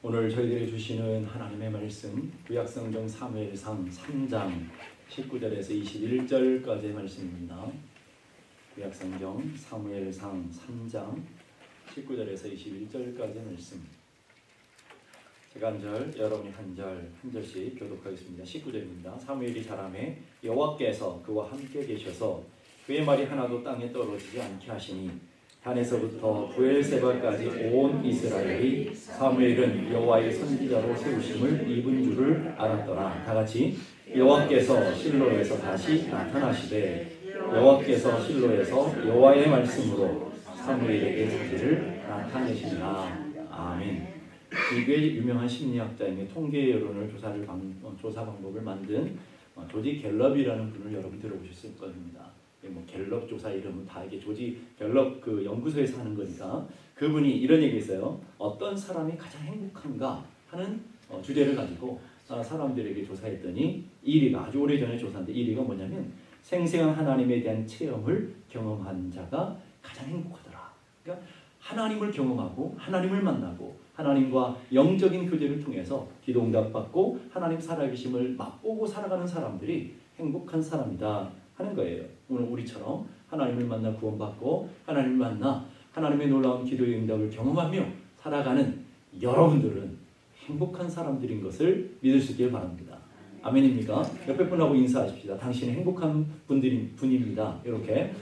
오늘 저희들이 주시는 하나님의 말씀 구약성경 사무엘상 3장 19절에서 21절까지의 말씀입니다. 구약성경 사무엘상 3장 19절에서 21절까지의 말씀. 제가 한 절, 여러분이 한 절, 한 절씩 교독하겠습니다. 19절입니다. 사무엘이 자람에 여호와께서 그와 함께 계셔서 그의 말이 하나도 땅에 떨어지지 않게 하시니 단에서부터 부엘세바까지 온 이스라엘이 사무엘은 여호와의 선지자로 세우심을 입은 줄을 알았더라. 다 같이 여호와께서 실로에서 다시 나타나시되 여호와께서 실로에서 여호와의 말씀으로 사무엘에게 자기를 나타내시니라. 아멘. 미국의 유명한 심리학자인 통계 여론을 조사를 방, 어, 조사 방법을 만든 어, 조지 갤럽이라는 분을 여러분 들어보셨을 겁니다. 뭐 갤럽 조사 이름은 다 이게 조지 갤럽 그 연구소에서 하는 거니까 그분이 이런 얘기했어요. 어떤 사람이 가장 행복한가 하는 어, 주제를 가지고 아, 사람들에게 조사했더니 1위가 아주 오래 전에 조사인데 1위가 뭐냐면 생생한 하나님에 대한 체험을 경험한 자가 가장 행복하더라. 그러니까 하나님을 경험하고 하나님을 만나고 하나님과 영적인 교제를 통해서 기도 응답 받고 하나님 살아계심을 맛보고 살아가는 사람들이 행복한 사람이다 하는 거예요. 오늘 우리처럼 하나님을 만나 구원받고 하나님을 만나 하나님의 놀라운 기도의 응답을 경험하며 살아가는 여러분들은 행복한 사람들인 것을 믿을 수 있길 바랍니다. 아멘입니까? 옆에 분하고 인사하십시다. 당신은 행복한 분들인 분입니다. 이렇게.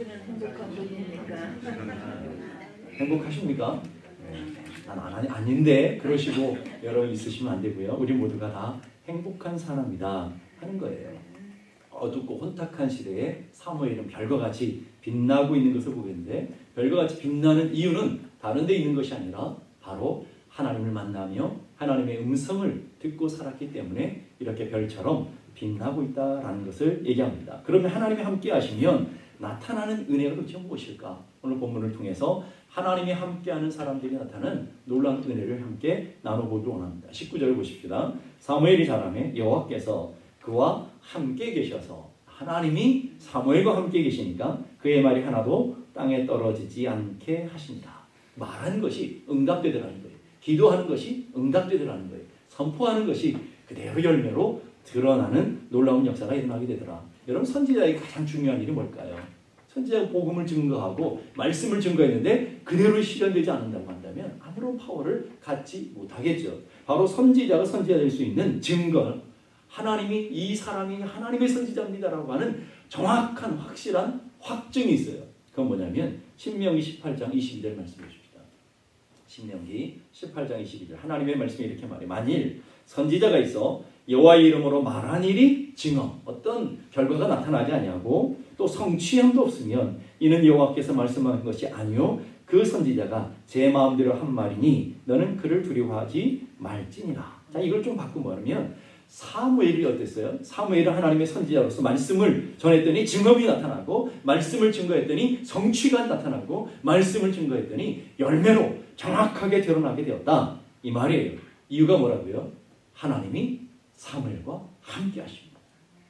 행복하십니까? 난 아니, 아닌데 그러시고 여러분 있으시면 안 되고요. 우리 모두가 다 행복한 사람이다 하는 거예요. 어둡고 혼탁한 시대에 사무엘은 별과 같이 빛나고 있는 것을 보겠는데 별과 같이 빛나는 이유는 다른 데 있는 것이 아니라 바로 하나님을 만나며 하나님의 음성을 듣고 살았기 때문에 이렇게 별처럼 빛나고 있다라는 것을 얘기합니다. 그러면 하나님이 함께 하시면 나타나는 은혜가 도대체 무엇일까? 오늘 본문을 통해서 하나님이 함께하는 사람들이 나타나는 놀라운 은혜를 함께 나눠보기 원합니다. 19절 보십시다. 사무엘이 자라매 여호와께서 그와 함께 계셔서 하나님이 사무엘과 함께 계시니까 그의 말이 하나도 땅에 떨어지지 않게 하십니다. 말하는 것이 응답되더라는 거예요. 기도하는 것이 응답되더라는 거예요. 선포하는 것이 그대로 열매로 드러나는 놀라운 역사가 일어나게 되더라. 여러분 선지자의 가장 중요한 일이 뭘까요? 선지자가 복음을 증거하고 말씀을 증거했는데 그대로 실현되지 않는다고 한다면 아무런 파워를 갖지 못하겠죠. 바로 선지자가 선지자 될 수 있는 증거 하나님이 이 사람이 하나님의 선지자입니다라고 하는 정확한 확실한 확증이 있어요. 그건 뭐냐면 신명기 18장 22절 말씀해 주십시다. 신명기 18장 22절 하나님의 말씀이 이렇게 말해 만일 선지자가 있어 여호와의 이름으로 말한 일이 증언 어떤 결과가 나타나지 아니하고 또 성취함도 없으면 이는 여호와께서 말씀하신 것이 아니요 그 선지자가 제 마음대로 한 말이니 너는 그를 두려워하지 말지니라. 자 이걸 좀 바꾸면 사무엘이 어땠어요? 사무엘은 하나님의 선지자로서 말씀을 전했더니 증언이 나타나고 말씀을 증거했더니 성취가 나타나고 말씀을 증거했더니 열매로 정확하게 드러나게 되었다. 이 말이에요. 이유가 뭐라고요? 하나님이 사무엘과 함께 하십니다.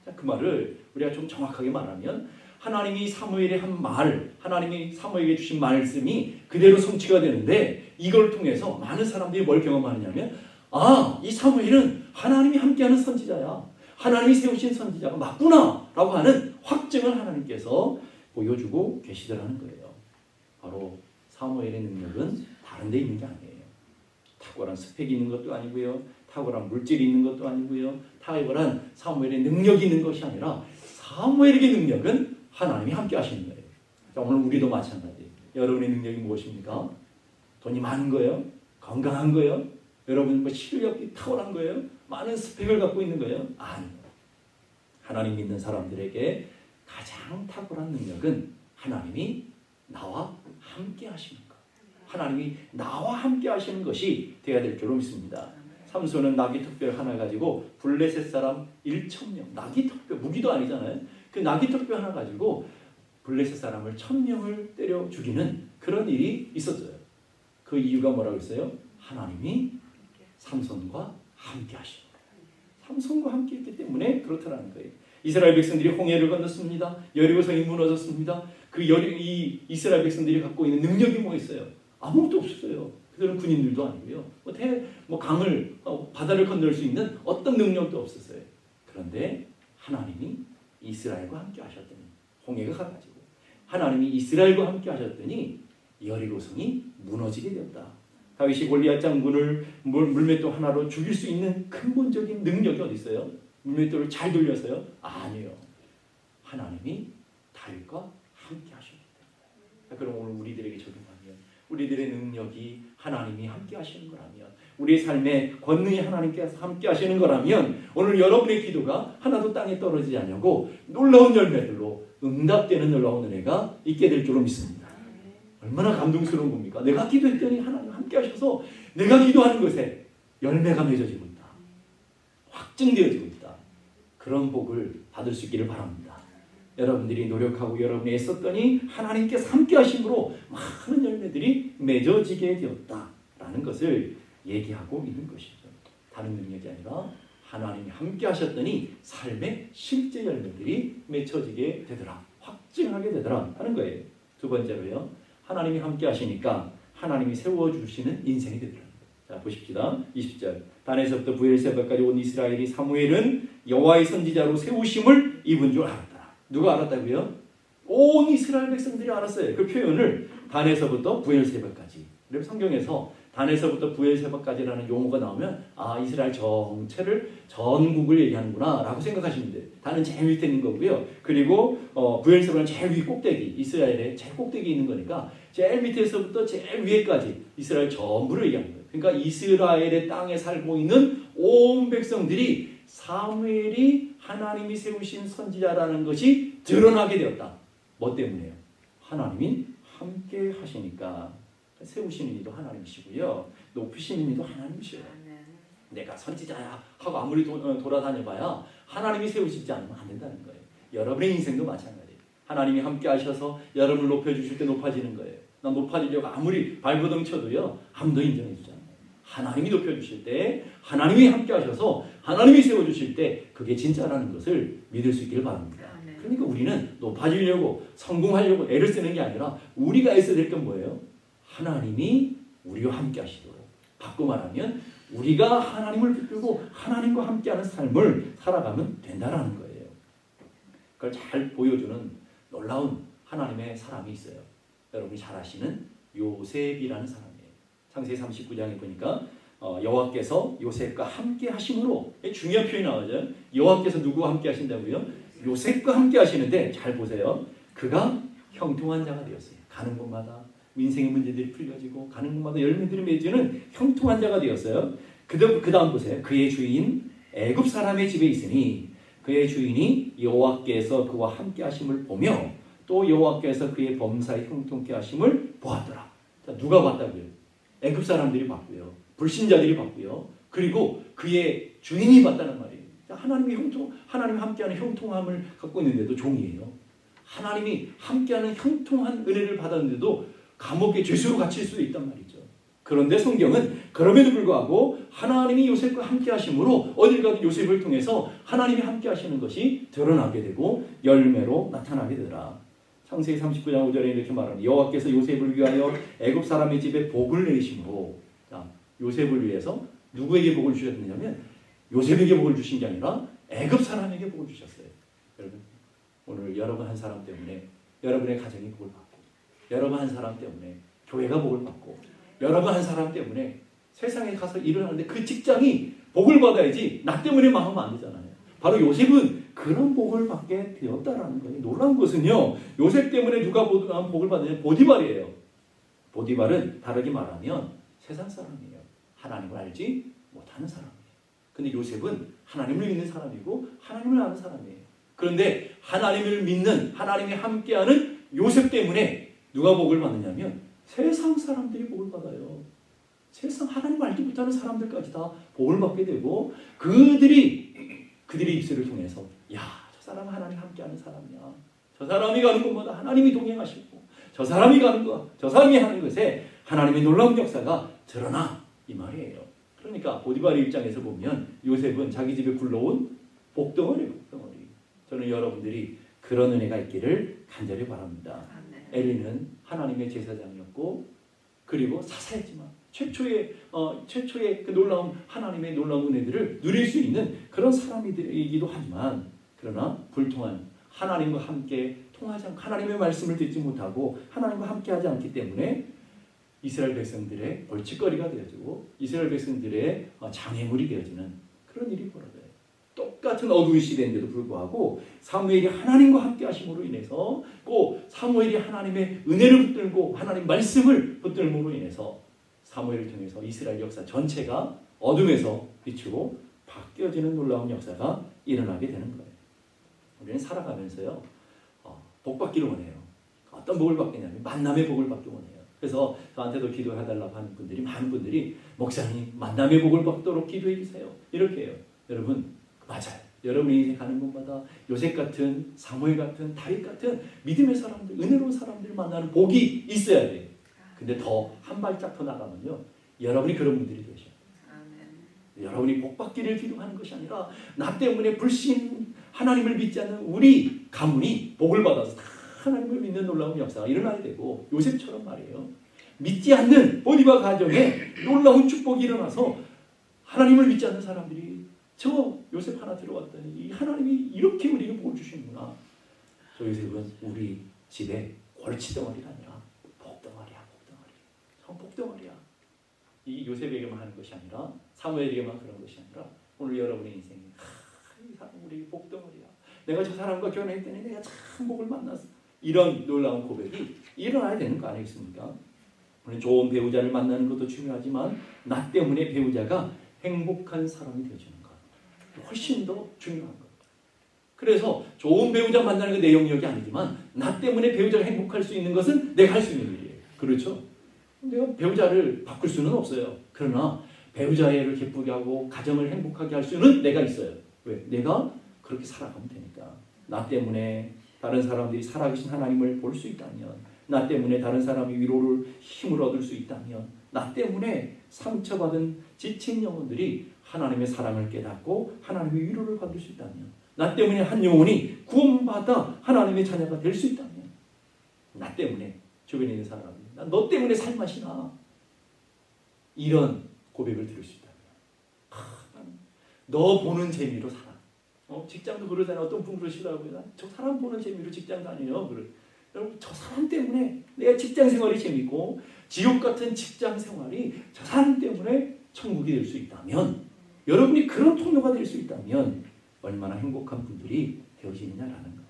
자, 그 말을 우리가 좀 정확하게 말하면 하나님이 사무엘의 한 말, 하나님이 사무엘에게 주신 말씀이 그대로 성취가 되는데 이걸 통해서 많은 사람들이 뭘 경험하느냐면 아, 이 사무엘은 하나님이 함께하는 선지자야. 하나님이 세우신 선지자가 맞구나. 라고 하는 확증을 하나님께서 보여주고 계시더라는 거예요. 바로 사무엘의 능력은 다른 데 있는 게 아니에요. 탁월한 스펙이 있는 것도 아니고요. 탁월한 물질이 있는 것도 아니고요. 탁월한 사무엘의 능력이 있는 것이 아니라 사무엘에게 능력은 하나님이 함께 하시는 거예요. 자, 오늘 우리도 마찬가지. 여러분의 능력이 무엇입니까? 돈이 많은 거예요? 건강한 거예요? 여러분 뭐 실력이 탁월한 거예요? 많은 스펙을 갖고 있는 거예요? 아니요. 하나님 믿는 사람들에게 가장 탁월한 능력은 하나님이 나와 함께 하시는 것. 하나님이 나와 함께 하시는 것이 되어야 될 줄로 믿습니다. 삼손은 나귀 턱뼈 하나 가지고 블레셋 사람 1천 명. 나귀 턱뼈 무기도 아니잖아요. 그 나귀 턱뼈 하나 가지고 블레셋 사람을 천 명을 때려 죽이는 그런 일이 있었어요. 그 이유가 뭐라고 했어요? 하나님이 삼손과 함께 거예요. 삼손과 함께 했기 때문에 그렇다라는 거예요. 이스라엘 백성들이 홍해를 건넜습니다. 여리고성이 무너졌습니다. 그 여리 이 이스라엘 백성들이 갖고 있는 능력이 뭐 있어요? 아무것도 없었어요. 그들은 군인들도 아니고요. 뭐 태, 뭐 강을 어, 바다를 건널 수 있는 어떤 능력도 없었어요. 그런데 하나님이 이스라엘과 함께 하셨더니 홍해가 가가지고 하나님이 이스라엘과 함께 하셨더니 여리고성이 무너지게 되었다. 다윗이 골리앗 장군을 물, 물맷돌 하나로 죽일 수 있는 근본적인 능력이 어디 있어요? 물맷돌을 잘 돌려서요? 아니요. 하나님이 다윗과 함께 하셨기 때문에. 그럼 오늘 우리들에게 적용하면 우리들의 능력이 하나님이 함께 하시는 거라면 우리의 삶에 권능이 하나님께서 함께 하시는 거라면 오늘 여러분의 기도가 하나도 땅에 떨어지지 않냐고 놀라운 열매들로 응답되는 놀라운 은혜가 있게 될 줄로 믿습니다. 얼마나 감동스러운 겁니까? 내가 기도했더니 하나님 함께 하셔서 내가 기도하는 것에 열매가 맺어지고 있다. 확증되어지고 있다. 그런 복을 받을 수 있기를 바랍니다. 여러분들이 노력하고 여러분이 애썼더니 하나님께서 함께 하심으로 많은 열매들이 맺어지게 되었다라는 것을 얘기하고 있는 것이죠. 다른 능력이 아니라 하나님이 함께 하셨더니 삶의 실제 열매들이 맺혀지게 되더라. 확증하게 되더라 하는 거예요. 두 번째로요. 하나님이 함께 하시니까 하나님이 세워 주시는 인생이 되더라. 자, 보십시다. 20절. 단에서부터 부엘세바까지 온 이스라엘이 사무엘은 여호와의 선지자로 세우심을 입은 줄 알았다. 누가 알았다고요? 온 이스라엘 백성들이 알았어요. 그 표현을 단에서부터 부엘세바까지. 성경에서 단에서부터 부엘세바까지라는 용어가 나오면 아 이스라엘 전체를 전국을 얘기하는구나라고 생각하시면 돼요. 단은 제일 밑에 있는 거고요. 그리고 어, 부엘세바는 제일 위 꼭대기, 이스라엘의 제일 꼭대기 있는 거니까 제일 밑에서부터 제일 위에까지 이스라엘 전부를 얘기하는 거예요. 그러니까 이스라엘의 땅에 살고 있는 온 백성들이 사무엘이 하나님이 세우신 선지자라는 것이 드러나게 되었다. 뭐 때문에요? 하나님이 함께 하시니까 세우시는 이도 하나님이시고요. 높이시는 이도 하나님이시요. 내가 선지자야 하고 아무리 도, 어, 돌아다녀봐야 하나님이 세우시지 않으면 안 된다는 거예요. 여러분의 인생도 마찬가지예요. 하나님이 함께 하셔서 여러분을 높여주실 때 높아지는 거예요. 나 높아지려고 아무리 발버둥 쳐도요 아무도 인정해주지 않아요. 하나님이 높여주실 때 하나님이 함께 하셔서 하나님이 세워주실 때 그게 진짜라는 것을 믿을 수 있기를 바랍니다. 그러니까 우리는 높아지려고 성공하려고 애를 쓰는 게 아니라 우리가 애써야 될 건 뭐예요? 하나님이 우리와 함께 하시도록 바꿔 말하면 우리가 하나님을 붙들고 하나님과 함께하는 삶을 살아가면 된다라는 거예요. 그걸 잘 보여주는 놀라운 하나님의 사람이 있어요. 여러분이 잘 아시는 요셉이라는 사람이에요. 창세기 39장에 보니까 어, 여호와께서 요셉과 함께 하심으로 중요한 표현이 나오죠. 여호와께서 누구와 함께 하신다고요? 요셉과 함께 하시는데 잘 보세요. 그가 형통한 자가 되었어요. 가는 곳마다 인생의 문제들이 풀려지고 가는 곳마다 열매들이 맺지는 형통한 자가 되었어요. 그다음 그다음 보세요. 그의 주인 애굽 사람의 집에 있으니 그의 주인이 여호와께서 그와 함께 하심을 보며 또 여호와께서 그의 범사에 형통케 하심을 보았더라. 자, 누가 봤다고요? 애굽 사람들이 봤고요. 불신자들이 봤고요. 그리고 그의 주인이 봤다는 말이에요. 자, 하나님이 형통 하나님 함께하는 형통함을 갖고 있는데도 종이에요. 하나님이 함께하는 형통한 은혜를 받았는데도 감옥에 죄수로 갇힐 수도 있단 말이죠. 그런데 성경은 그럼에도 불구하고 하나님이 요셉과 함께 하심으로 어딜 가도 요셉을 통해서 하나님이 함께 하시는 것이 드러나게 되고 열매로 나타나게 되더라. 창세기 39장 5절에 이렇게 말하는 여호와께서 요셉을 위하여 애굽 사람의 집에 복을 내리심으로 자, 요셉을 위해서 누구에게 복을 주셨느냐면 요셉에게 복을 주신 게 아니라 애굽 사람에게 복을 주셨어요. 여러분 오늘 여러분 한 사람 때문에 여러분의 가정이 복을 받고 여러분 한 사람 때문에 교회가 복을 받고 여러분 한 사람 때문에 세상에 가서 일을 하는데 그 직장이 복을 받아야지 나 때문에 망하면 안 되잖아요. 바로 요셉은 그런 복을 받게 되었다라는 거예요. 놀라운 것은요. 요셉 때문에 누가 복을 받느냐 보디발이에요. 보디발은 다르게 말하면 세상 사람이에요. 하나님을 알지 못하는 사람이에요. 근데 요셉은 하나님을 믿는 사람이고 하나님을 아는 사람이에요. 그런데 하나님을 믿는 하나님이 함께하는 요셉 때문에 누가 복을 받느냐면 세상 사람들이 복을 받아요. 세상 하나님 알지 못하는 사람들까지 다 복을 받게 되고 그들이 그들의 입술을 통해서 야, 저 사람은 하나님 함께하는 사람이야. 저 사람이 가는 곳마다 하나님이 동행하시고 저 사람이 가는 것, 저 사람이 하는 것에 하나님의 놀라운 역사가 드러나 이 말이에요. 그러니까 보디발의 입장에서 보면 요셉은 자기 집에 굴러온 복덩어리, 복덩어리. 저는 여러분들이 그런 은혜가 있기를 간절히 바랍니다. 엘리는 하나님의 제사장이었고 그리고 사사했지만 최초의 어, 최초의 그 놀라운 하나님의 놀라운 은혜들을 누릴 수 있는 그런 사람이기도 하지만 그러나 불통한 하나님과 함께 통하지 않고 하나님의 말씀을 듣지 못하고 하나님과 함께하지 않기 때문에 이스라엘 백성들의 벌칙거리가 되어지고 이스라엘 백성들의 어, 장애물이 되어지는 그런 일이. 똑 같은 어두운 시대인데도 불구하고 사무엘이 하나님과 함께 하심으로 인해서 또 사무엘이 하나님의 은혜를 붙들고 하나님 말씀을 붙들므로 인해서 사무엘을 통해서 이스라엘 역사 전체가 어둠에서 빛으로 바뀌어지는 놀라운 역사가 일어나게 되는 거예요. 우리는 살아가면서요 어, 복 받기를 원해요. 어떤 복을 받겠냐면 만남의 복을 받기 원해요. 그래서 저한테도 기도해달라고 하는 분들이 많은 분들이 목사님 만남의 복을 받도록 기도해 주세요. 이렇게 해요. 여러분 맞아요. 여러분이 인생 가는 곳마다 요셉 같은 사무엘 같은 다윗 같은 믿음의 사람들, 은혜로운 사람들 만나는 복이 있어야 돼. 근데 더 한 발짝 더 나가면요, 여러분이 그런 분들이 되셔. 여러분이 복 받기를 기도하는 것이 아니라 나 때문에 불신 하나님을 믿지 않는 우리 가문이 복을 받아서 다 하나님을 믿는 놀라운 역사가 일어나야 되고 요셉처럼 말이에요. 믿지 않는 보디바 가정에 놀라운 축복이 일어나서 하나님을 믿지 않는 사람들이 저 요셉 하나 들어왔더니 이 하나님이 이렇게 우리에게 복을 주시는구나. 저 요셉은 우리 집에 골치덩어리가 아니라 복덩어리야, 복덩어리. 참 복덩어리야. 이 요셉에게만 하는 것이 아니라 사무엘에게만 그런 것이 아니라 오늘 여러분의 인생이 하, 이 사람 우리 복덩어리야. 내가 저 사람과 결혼했더니 내가 참 복을 만났어. 이런 놀라운 고백이 일어나야 되는 거 아니겠습니까? 우리 좋은 배우자를 만나는 것도 중요하지만 나 때문에 배우자가 행복한 사람이 되어주는 것 훨씬 더 중요한 것. 그래서 좋은 배우자 만나는 게 내 영역이 아니지만 나 때문에 배우자가 행복할 수 있는 것은 내가 할 수 있는 일이에요. 그렇죠? 내가 배우자를 바꿀 수는 없어요. 그러나 배우자를 기쁘게 하고 가정을 행복하게 할 수는 내가 있어요. 왜? 내가 그렇게 살아가면 되니까. 나 때문에 다른 사람들이 살아계신 하나님을 볼 수 있다면, 나 때문에 다른 사람이 위로를 힘을 얻을 수 있다면, 나 때문에 상처받은 지친 영혼들이 하나님의 사랑을 깨닫고 하나님의 위로를 받을 수 있다면, 나 때문에 한 영혼이 구원받아 하나님의 자녀가 될 수 있다면, 나 때문에 주변에 있는 사람이 난너 때문에 살맛이 나. 이런 고백을 들을 수 있다면, 아, 난너 보는 재미로 살아. 어, 직장도 그러잖아요. 어떤 분 그러시더라고요. 저 사람 보는 재미로 직장 다녀요. 그래. 여러분 저 사람 때문에 내가 직장 생활이 재밌고 지옥 같은 직장 생활이 저 사람 때문에 천국이 될 수 있다면 여러분이 그런 통로가 될 수 있다면 얼마나 행복한 분들이 되어지느냐라는 거예요.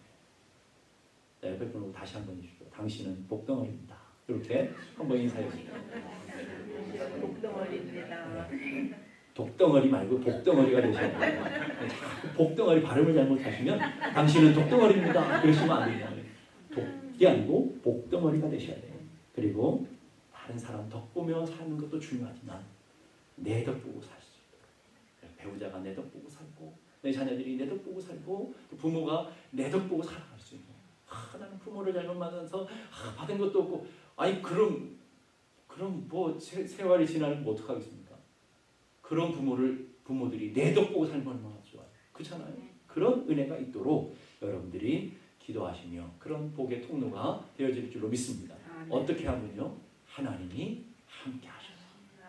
자, 옆에 분하고 다시 한 번 해주시죠. 당신은 복덩어리입니다. 이렇게 한번 인사해 주세요. 복덩어리입니다. 독덩어리 말고 복덩어리가 되셔야 돼요. 복덩어리 발음을 잘못하시면 당신은 독덩어리입니다. 그러시면 안 됩니다. 독이 아니고 복덩어리가 되셔야 돼요. 그리고 다른 사람 덕 보며 사는 것도 중요하지만 내 덕 보고 살수 있도록 배우자가 내 덕 보고 살고 내 자녀들이 내 덕 보고 살고 또 부모가 내 덕 보고 살아갈 수 있는 아, 나는 부모를 잘못 만나서 아, 받은 것도 없고 아니 그럼 그럼 뭐 세, 세월이 지나면 뭐 어떡하겠습니까? 그런 부모를 부모들이 내 덕 보고 살면 얼마나 좋아요. 그렇잖아요. 그런 은혜가 있도록 여러분들이 기도하시며 그런 복의 통로가 되어질 줄로 믿습니다. 아멘. 어떻게 하면요? 하나님이 함께 하셔서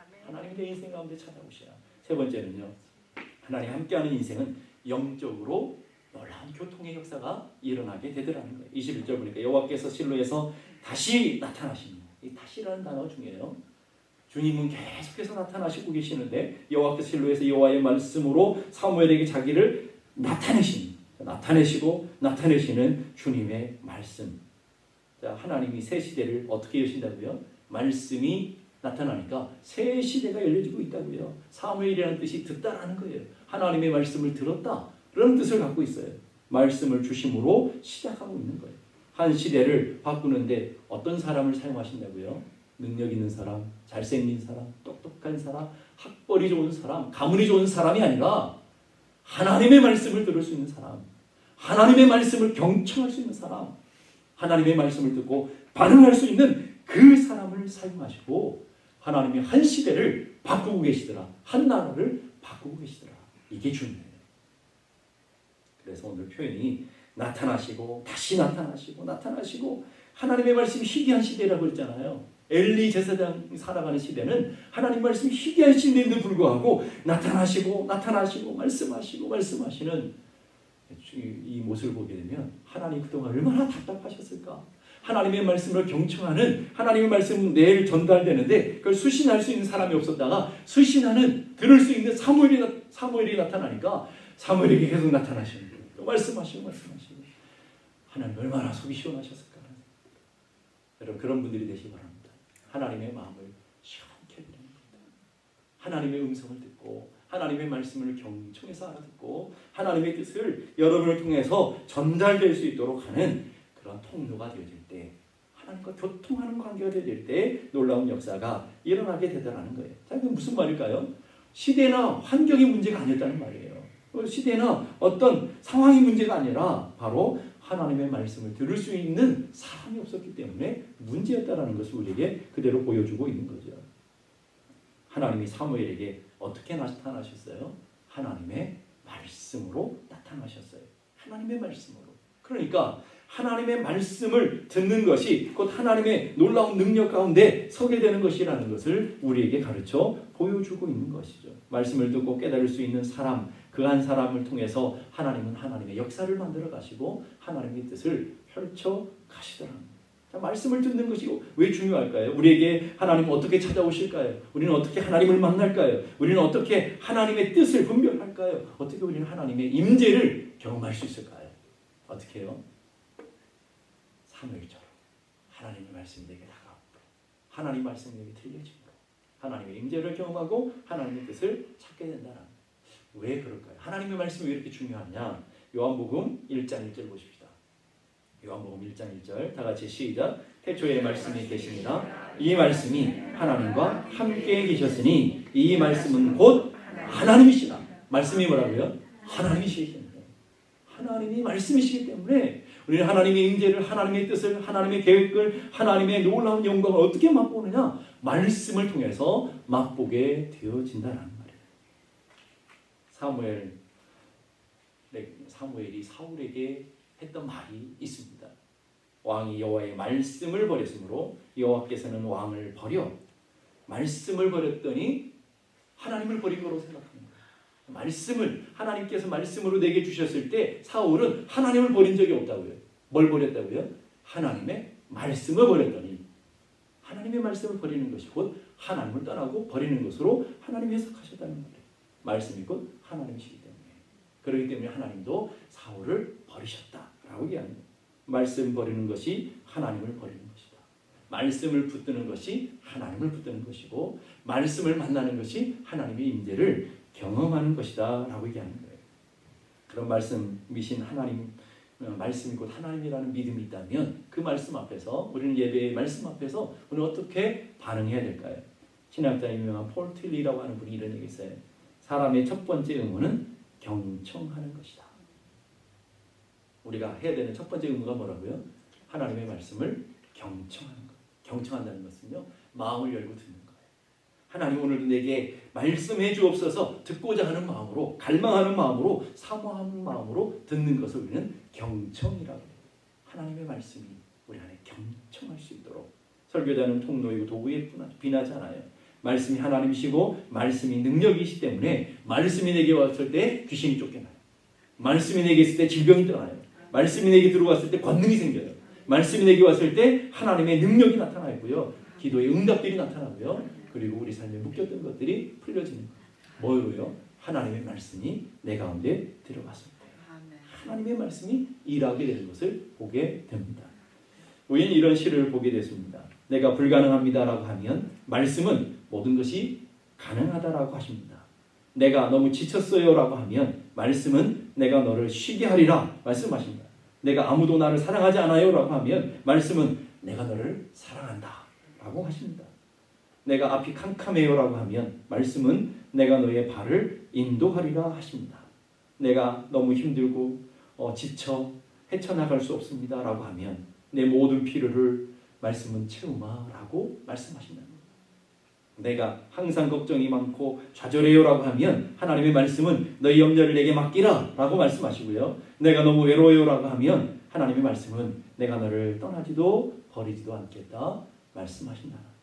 아멘. 하나님이 내 인생 가운데 찾아오셔야. 세 번째는요. 하나님 함께하는 인생은 영적으로 놀라운 교통의 역사가 일어나게 되더라는 거예요. 21절 보니까 여호와께서 실로에서 다시 나타나십니다. 이 다시라는 단어가 중요해요. 주님은 계속해서 나타나시고 계시는데 여호와께서 실로에서 여호와의 말씀으로 사무엘에게 자기를 나타내신 나타내시고 나타내시는 주님의 말씀. 자, 하나님이 새 시대를 어떻게 여신다고요? 말씀이 나타나니까 새 시대가 열려지고 있다고요. 사무엘이라는 뜻이 듣다라는 거예요. 하나님의 말씀을 들었다. 그런 뜻을 갖고 있어요. 말씀을 주심으로 시작하고 있는 거예요. 한 시대를 바꾸는데 어떤 사람을 사용하신다고요? 능력 있는 사람, 잘생긴 사람, 똑똑한 사람, 학벌이 좋은 사람, 가문이 좋은 사람이 아니라 하나님의 말씀을 들을 수 있는 사람, 하나님의 말씀을 경청할 수 있는 사람, 하나님의 말씀을 듣고 반응할 수 있는 그 사람을 사용하시고 하나님이 한 시대를 바꾸고 계시더라. 한 나라를 바꾸고 계시더라. 이게 중요해요. 그래서 오늘 표현이 나타나시고 다시 나타나시고 나타나시고 하나님의 말씀이 희귀한 시대라고 했잖아요. 엘리 제사장 살아가는 시대는 하나님 말씀이 희귀한 시대인데도 불구하고 나타나시고 나타나시고 말씀하시고 말씀하시는 이- 이 모습을 보게 되면 하나님 그동안 얼마나 답답하셨을까? 하나님의 말씀을 경청하는 하나님의 말씀은 내일 전달되는데 그걸 수신할 수 있는 사람이 없었다가 수신하는 들을 수 있는 사무엘이 나- 사무엘이 나타나니까 사무엘에게 계속 나타나시는 거예요. 또 말씀하시고 말씀하시고 하나님 얼마나 속이 시원하셨을까? 여러분 그런 분들이 되시기 바랍니다. 하나님의 마음을 시원케 해드리는 겁니다. 하나님의 음성을 듣고 하나님의 말씀을 경청해서 알아듣고 하나님의 뜻을 여러분을 통해서 전달될 수 있도록 하는 그런 통로가 되어질 때 하나님과 교통하는 관계가 되어질 때 놀라운 역사가 일어나게 되더라는 거예요. 자, 이게 무슨 말일까요? 시대나 환경이 문제가 아니었다는 말이에요. 어, 시대나 어떤 상황이 문제가 아니라 바로 하나님의 말씀을 들을 수 있는 사람이 없었기 때문에 문제였다라는 것을 우리에게 그대로 보여주고 있는 거죠. 하나님이 사무엘에게 어떻게 나타나셨어요? 하나님의 말씀으로 나타나셨어요. 하나님의 말씀으로. 그러니까 하나님의 말씀을 듣는 것이 곧 하나님의 놀라운 능력 가운데 서게 되는 것이라는 것을 우리에게 가르쳐 보여주고 있는 것이죠. 말씀을 듣고 깨달을 수 있는 사람, 그 한 사람을 통해서 하나님은 하나님의 역사를 만들어 가시고 하나님의 뜻을 펼쳐 가시더랍니다. 자, 말씀을 듣는 것이 왜 중요할까요? 우리에게 하나님은 어떻게 찾아오실까요? 우리는 어떻게 하나님을 만날까요? 우리는 어떻게 하나님의 뜻을 분별할까요? 어떻게 우리는 하나님의 임재를 경험할 수 있을까요? 어떻게 해요? 사무엘처럼 하나님의 말씀이 내게 다가오고 하나님 말씀이 내게 들려지므로 하나님의 임재를 경험하고 하나님의 뜻을 찾게 된다는 왜 그럴까요? 하나님의 말씀이 왜 이렇게 중요하냐? 요한복음 1장 1절 보십시다. 요한복음 1장 1절 다 같이 시작. 태초에 말씀이 계시니라 이 말씀이 하나님과 함께 계셨으니 이 말씀은 곧 하나님이시라. 말씀이 뭐라고요? 하나님이시기 하나님이 말씀이시기 때문에 우리는 하나님의 임재를 하나님의 뜻을 하나님의 계획을 하나님의 놀라운 영광을 어떻게 맛보느냐? 말씀을 통해서 맛보게 되어진다는 말이에요. 사무엘 네, 사무엘이 사울에게 했던 말이 있습니다. 왕이 여호와의 말씀을 버렸으므로 여호와께서는 왕을 버려 말씀을 버렸더니 하나님을 버린 거로 생각합니다. 말씀을 하나님께서 말씀으로 내게 주셨을 때 사울은 하나님을 버린 적이 없다고요. 뭘 버렸다고요? 하나님의 말씀을 버렸더니 하나님의 말씀을 버리는 것이 곧 하나님을 떠나고 버리는 것으로 하나님이 해석하셨다는 말이에요. 말씀이 곧 하나님이시기 때문에 그렇기 때문에 하나님도 사울을 버리셨다라고 얘기합니다. 말씀 버리는 것이 하나님을 버리는 것이다. 말씀을 붙드는 것이 하나님을 붙드는 것이고 말씀을 만나는 것이 하나님의 임재를 경험하는 것이다라고 얘기하는 거예요. 그런 말씀이신 하나님 어, 말씀이 곧 하나님이라는 믿음이 있다면 그 말씀 앞에서 우리는 예배의 말씀 앞에서 우리는 어떻게 반응해야 될까요? 신학자 유명한 폴 틸리라고 하는 분이 이런 얘기 했어요. 사람의 첫 번째 의무는 경청하는 것이다. 우리가 해야 되는 첫 번째 의무가 뭐라고요? 하나님의 말씀을 경청하는 것. 경청한다는 것은요. 마음을 열고 듣는. 하나님 오늘도 내게 말씀해 주옵소서 듣고자 하는 마음으로 갈망하는 마음으로 사모하는 마음으로 듣는 것을 우리는 경청이라고 해요. 하나님의 말씀이 우리 안에 경청할 수 있도록 설교자는 통로이고 도구에 비나지 않아요. 말씀이 하나님이시고 말씀이 능력이시 때문에 말씀이 내게 왔을 때 귀신이 쫓겨나요. 말씀이 내게 있을 때 질병이 떠나요. 말씀이 내게 들어왔을 때 권능이 생겨요. 말씀이 내게 왔을 때 하나님의 능력이 나타나고요. 기도의 응답들이 나타나고요. 그리고 우리 삶에 묶였던 것들이 풀려지는 거예요. 뭐로요? 하나님의 말씀이 내 가운데 아멘. 하나님의 말씀이 일하게 되는 것을 보게 됩니다. 우리는 이런 시를 보게 됐습니다. 내가 불가능합니다라고 하면 말씀은 모든 것이 가능하다라고 하십니다. 내가 너무 지쳤어요라고 하면 말씀은 내가 너를 쉬게 하리라 말씀하십니다. 내가 아무도 나를 사랑하지 않아요라고 하면 말씀은 내가 너를 사랑한다라고 하십니다. 내가 앞이 캄캄해요라고 하면 말씀은 내가 너의 발을 인도하리라 하십니다. 내가 너무 힘들고 어, 지쳐 헤쳐나갈 수 없습니다라고 하면 내 모든 필요를 말씀은 채우마라고 말씀하신다. 내가 항상 걱정이 많고 좌절해요라고 하면 하나님의 말씀은 너희 염려를 내게 맡기라라고 말씀하시고요. 내가 너무 외로워요라고 하면 하나님의 말씀은 내가 너를 떠나지도 버리지도 않겠다 말씀하신다.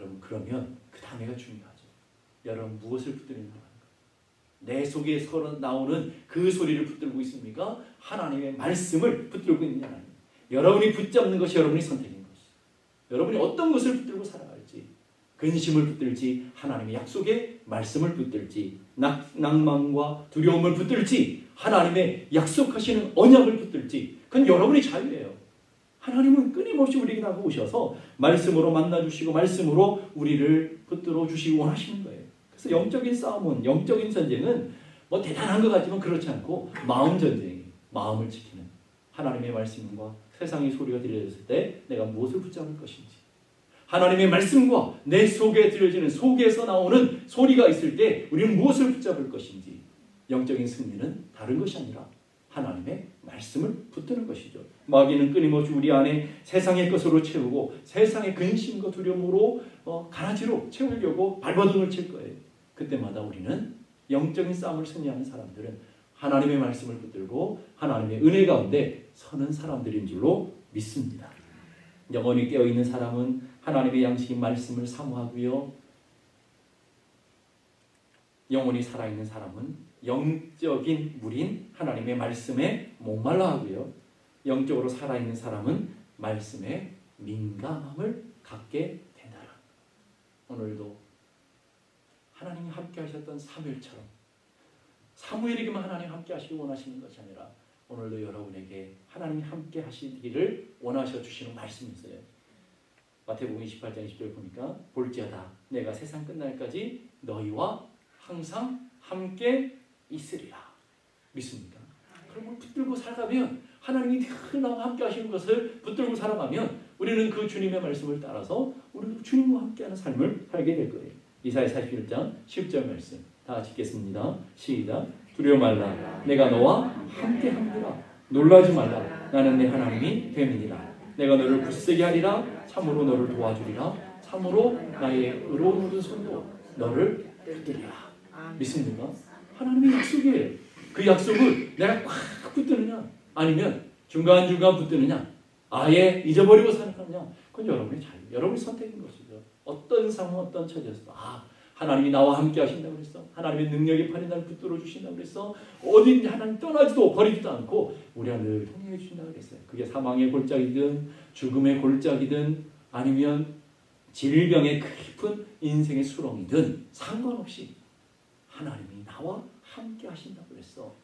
여러분 그러면 그 다음에가 중요하죠. 여러분 무엇을 붙들는가? 내 속에 나오는 그 소리를 붙들고 있습니까? 하나님의 말씀을 붙들고 있느냐? 여러분이 붙잡는 것이 여러분의 선택인 것이. 여러분이 어떤 것을 붙들고 살아갈지, 근심을 붙들지, 하나님의 약속의 말씀을 붙들지, 낭, 낭만과 두려움을 붙들지, 하나님의 약속하시는 언약을 붙들지, 그건 여러분의 자유예요. 하나님은 끊임없이 우리에게 다가오셔서 말씀으로 만나주시고 말씀으로 우리를 붙들어 주시기 원하시는 거예요. 그래서 영적인 싸움은 영적인 전쟁은 뭐 대단한 것 같지만 그렇지 않고 마음 전쟁이 마음을 지키는 하나님의 말씀과 세상의 소리가 들려졌을 때 내가 무엇을 붙잡을 것인지 하나님의 말씀과 내 속에 들려지는 속에서 나오는 소리가 있을 때 우리는 무엇을 붙잡을 것인지 영적인 승리는 다른 것이 아니라 하나님의 말씀을 붙드는 것이죠. 마귀는 끊임없이 우리 안에 세상의 것으로 채우고 세상의 근심과 두려움으로 어, 가라지로 채우려고 발버둥을 칠 거예요. 그때마다 우리는 영적인 싸움을 승리하는 사람들은 하나님의 말씀을 붙들고 하나님의 은혜 가운데 서는 사람들인 줄로 믿습니다. 영원히 깨어 있는 사람은 하나님의 양식인 말씀을 사모하고요. 영원히 살아 있는 사람은 영적인 물인 하나님의 말씀에 목말라 하고요. 영적으로 살아 있는 사람은 말씀에 민감함을 갖게 된다. 오늘도 하나님이 함께 하셨던 사무엘처럼 사무엘에게만 하나님 함께 하시기 원하시는 것이 아니라 오늘도 여러분에게 하나님이 함께 하시기를 원하셔 주시는 말씀이 있어요. 마태복음 28장 20절 보니까 볼지어다 내가 세상 끝날까지 너희와 항상 함께 있으리라. 믿습니까? 그러면 붙들고 살아가면 하나님이 늘 나와 함께 하시는 것을 붙들고 살아가면 우리는 그 주님의 말씀을 따라서 우리도 주님과 함께하는 삶을 살게 될 거예요. 이사야 41장 10절 말씀 다 같이 읽겠습니다. 시작. 두려워 말라. 내가 너와 함께 함이라. 놀라지 말라. 나는 내 하나님이 됨이니라. 내가 너를 굳세게 하리라. 참으로 너를 도와주리라. 참으로 나의 의로운 오른손도 너를 붙들리라. 믿습니까? 하나님의 약속이에요. 그 약속을 내가 꽉 붙드느냐 아니면 중간중간 붙드느냐 아예 잊어버리고 살아가느냐 그건 여러분의 자유, 여러분의 선택인 것이죠. 어떤 상황, 어떤 처지에서도 아 하나님이 나와 함께 하신다고 그랬어. 하나님의 능력의 팔이 나를 붙들어 주신다고 그랬어. 어딘지 하나님 떠나지도 버리지도 않고 우리와 늘 통행해 주신다고 그랬어요. 그게 사망의 골짜기든 죽음의 골짜기든 아니면 질병의 깊은 인생의 수렁이든 상관없이 하나님이 나와 함께 하신다고 그랬어.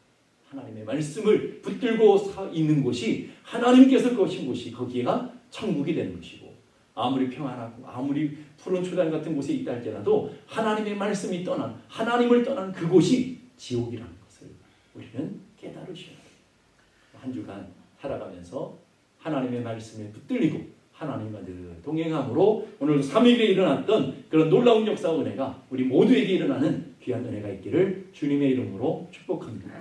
하나님의 말씀을 붙들고 사 있는 곳이 하나님께서 거신 곳이 거기가 천국이 되는 것이고 아무리 평안하고 아무리 푸른 초단 같은 곳에 있다 할지라도 하나님의 말씀이 떠난 하나님을 떠난 그곳이 지옥이라는 것을 우리는 깨달으셔야 돼요. 한 주간 살아가면서 하나님의 말씀에 붙들리고 하나님과 늘 동행함으로 오늘 3일에 일어났던 그런 놀라운 역사와 은혜가 우리 모두에게 일어나는 귀한 은혜가 있기를 주님의 이름으로 축복합니다.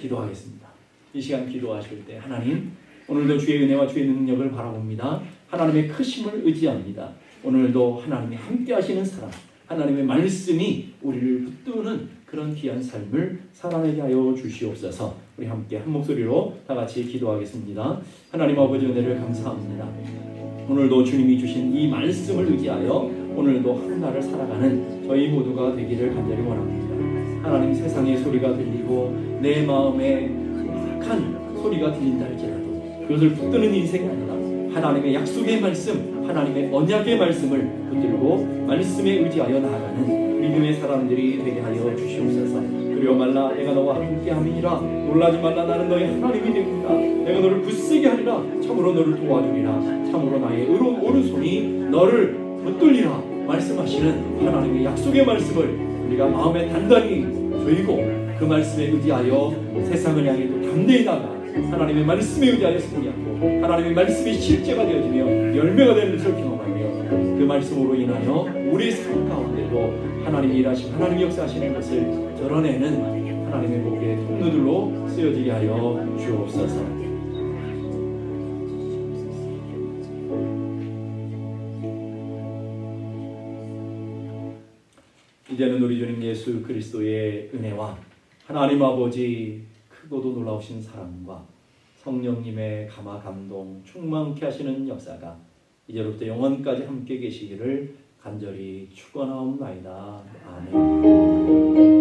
기도하겠습니다. 이 시간 기도하실 때 하나님 오늘도 주의 은혜와 주의 능력을 바라봅니다. 하나님의 크심을 의지합니다. 오늘도 하나님이 함께 하시는 사람, 하나님의 말씀이 우리를 붙드는 그런 귀한 삶을 살아내게 하여 주시옵소서. 우리 함께 한 목소리로 다 같이 기도하겠습니다. 하나님 아버지 은혜를 감사합니다. 오늘도 주님이 주신 이 말씀을 의지하여 오늘도 하루날을 살아가는 저희 모두가 되기를 간절히 원합니다. 하나님 세상의 소리가 들리고 내 마음에 큰 소리가 들린다 할지라도 그것을 붙드는 인생이 아니라 하나님의 약속의 말씀, 하나님의 언약의 말씀을 붙들고 말씀에 의지하여 나아가는 믿음의 사람들이 되게 하여 주시옵소서. 두려워 말라 내가 너와 함께함이니라 놀라지 말라 나는 너의 하나님이 됩니다. 내가 너를 굳세게 하리라 참으로 너를 도와주리라 참으로 나의 오른손이 너를 붙들리라 말씀하시는 하나님의 약속의 말씀을 우리가 마음에 단단히 들고 그 말씀에 의지하여 세상을 향해 또 담대히 나가 하나님의 말씀에 의지하여 승리하고 하나님의 말씀이 실제가 되어지며 열매가 되는 것을 경험하며 그 말씀으로 인하여 우리 삶 가운데도 하나님이 일하시고 하나님이 역사하시는 것을 드러내는 하나님의 복의 통로들로 쓰여지게 하여 주옵소서. 예수 그리스도의 은혜와 하나님 아버지 크고도 놀라우신 사랑과 성령님의 감화 감동 충만케 하시는 역사가 이제로부터 영원까지 함께 계시기를 간절히 축원하옵나이다. 아멘.